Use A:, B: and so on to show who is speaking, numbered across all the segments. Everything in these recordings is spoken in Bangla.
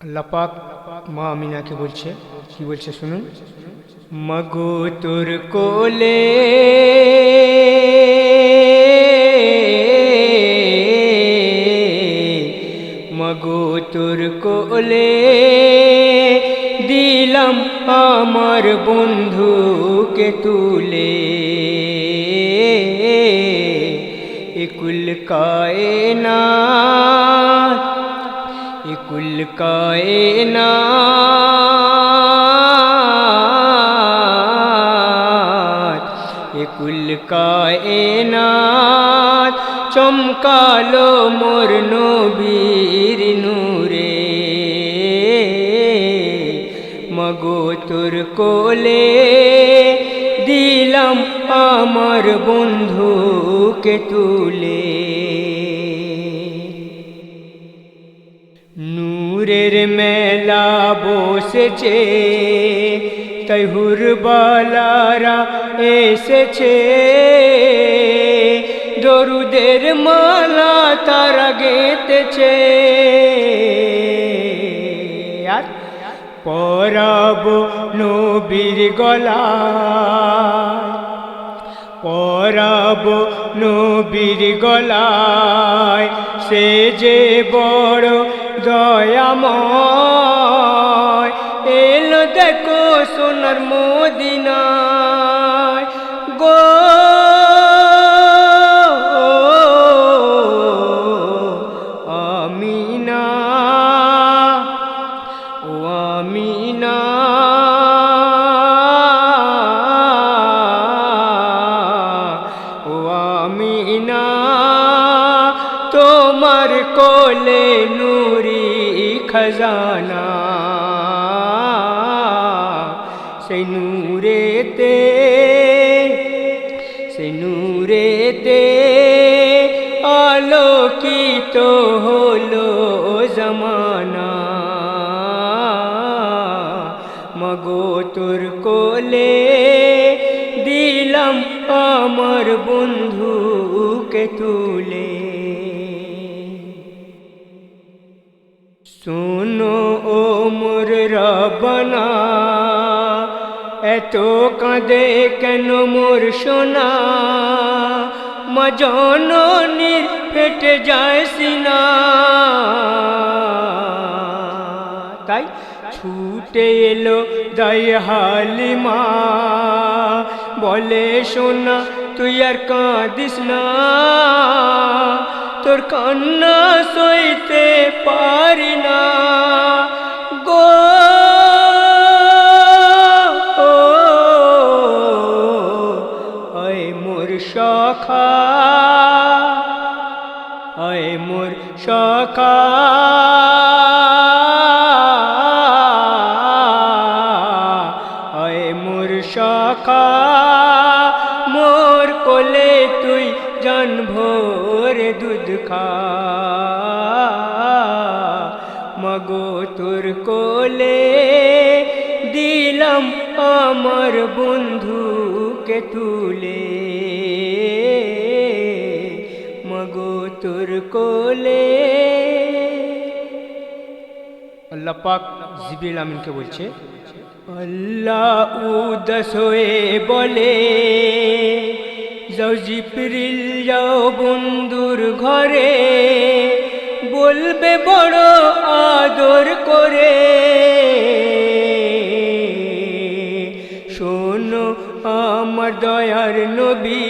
A: আল্লাহ পাক মা আমিনাকে বলছে, কি বলছে শুনুন? মগো তোর কোলে মগো তোর কোলে দিলাম আমার বন্ধুকে তুলে। একুল কায়না একুল কায়না একুল কায়নাত, চমকালো মোর নবীর নূরে। মগো তোর কোলে দিলাম আমার বন্ধুকে তুলে। নূরের মেলা বসেছে, তহুর বালারা এসেছে। দরুদের মালা তারা গেতেছে আর পরাব নবীর গলা পরাব নবীর গলায়, সে যে বড় দয়াময়। এলো দেখো সোনার মদিনায়। গো আমিনা ও আমিনা। তোমার কোলে নুরি খজানা। সেই নূরেতে সেই নূরেতে আলোকিত হলো জমানা। মগো তোর কোলে দিলাম আমার বন্ধুকে তুলে। রবনা এত কাঁদে কেন মোর সোনা? মজননির ফেটে যায় সিনা। তাই ছুটে এলো দায় হালিমা বলে, সোনা, তুই আর কাঁদিস না। তোর কান্না সইতে পারি না। আয় মোর সখা। আয় মোর সখা, মোর কোলে তুই জান ভোর দুধ খা। মগো তোর কোলে দিলাম আমার বন্ধুকে তুলে। তোর কোলে। আল্লাহ পাক জিবিল আমিনকে বলছে আল্লাহ উদাস হয়ে বলে যাও জিপ্রিল যাও বন্ধুর ঘরে বলবে বড় আদর করে। শোনো আমার দয়ার নবী।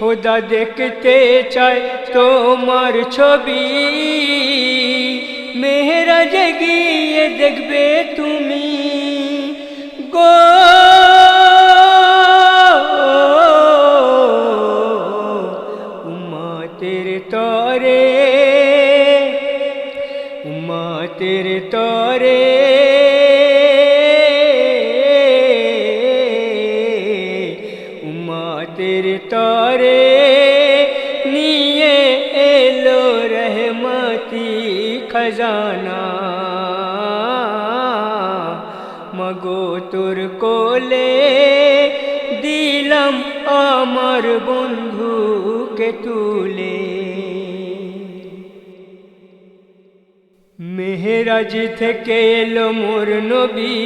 A: খোদা দেখতে চায় তোমার ছবি। মেহরাজে গিয়ে দেখবে তুমি। গো উম্মাতের তরে উম্মাতের তরে। খজানা মগো তোর কোলে দিলাম আমার বন্ধুকে তুলে মেহেরাজ থেকে এলো মোর নবী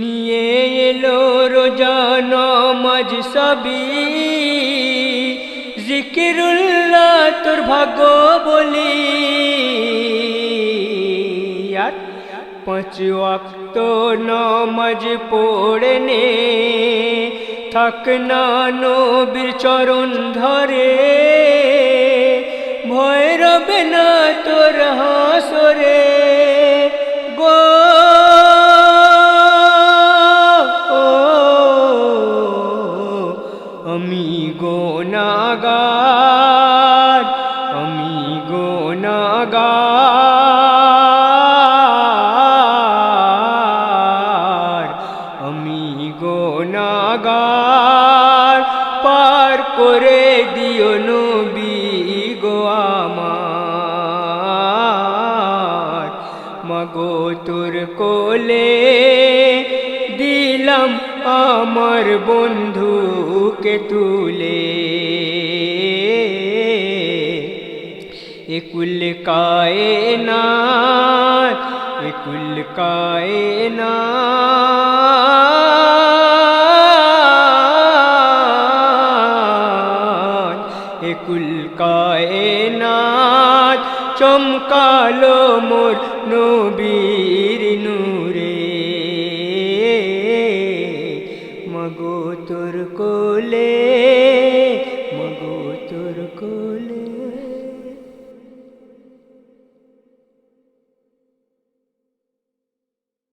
A: নিয়ে এলো রোজা নমাজ সবই জিকিরুল্লাহ, তোর ভাগ্য বলি। আর পাঁচ ওয়াক্ত নমাজ পড়ে নে। থাক না নবীর ধরে। ভয় রবে না তোর হাসরে। আমার মাগো তোর কোলে দিলাম আমার বন্ধুকে তুলে। একুল কায়না একুল কায়না চমকালো মোর নবীর নূরে। মগো তোর কোলে